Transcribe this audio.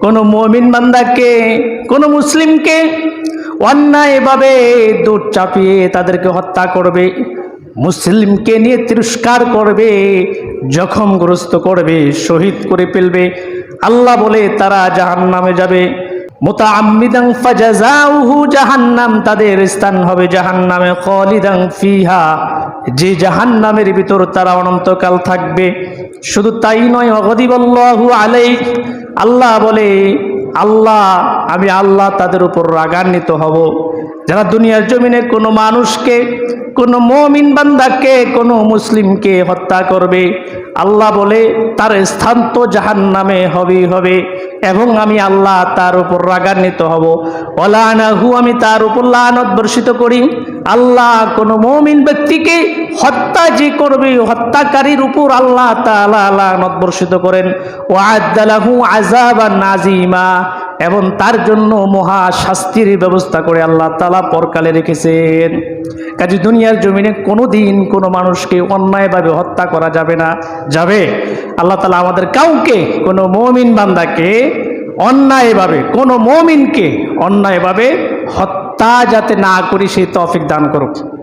কোনো মমিন বান্দাকে, কোনো মুসলিমকে অন্যায় অন্যায়ভাবে দূর চাপিয়ে তাদেরকে হত্যা করবে, মুসলিমকে নিয়ে তিরস্কার করবে, জখমগ্রস্ত করবে, শহীদ করে ফেলবে। আল্লাহ বলে, তারা জাহান নামে যাবে। মুতাআম্মিদান ফাজাযাউহু জাহান্নাম, তাদের স্থান হবে জাহান্নামে খালিদান ফিহা। যে জাহান্নামের ভিতর তারা অনন্তকাল থাকবে। শুধু তাই নয়, অগদিবাল্লাহু আলাইক আল্লাহ বলে, আল্লাহ, আমি আল্লাহ তাদের উপর রাগান্বিত হব। যারা দুনিয়ার জমিনে কোনো মানুষকে, কোনো মমিন বান্দাকে, কোনো মুসলিমকে হত্যা করবে, আল্লাহ বলে, তার স্থান তো জাহান নামে হবেই হবে। এবং আমি আল্লাহ তার উপর রাগান্বিত হব। অলানাহু আমি তার উপর লানত বর্ষিত করি। আল্লাহ কোন মমিন ব্যক্তিকে হত্যা যে করবে, হত্যাকারীর উপর আল্লাহ তাআলা লানত বর্ষিত করেন। ও আদালাহু আজাবান নাজিমা এবং তার জন্য মহা শাস্তির ব্যবস্থা করে আল্লাহ তালা পরকালে রেখেছেন। কাজে দুনিয়ার জমিনে কোনো দিন কোনো মানুষকে অন্যায়ভাবে হত্যা করা যাবে না। যাবে? আল্লাহ তালা আমাদের কাউকে, কোনো মমিন বান্দাকে অন্যায়ভাবে, কোনো মমিনকে অন্যায়ভাবে হত্যা যাতে না করি, সেই তফিক দান করুক।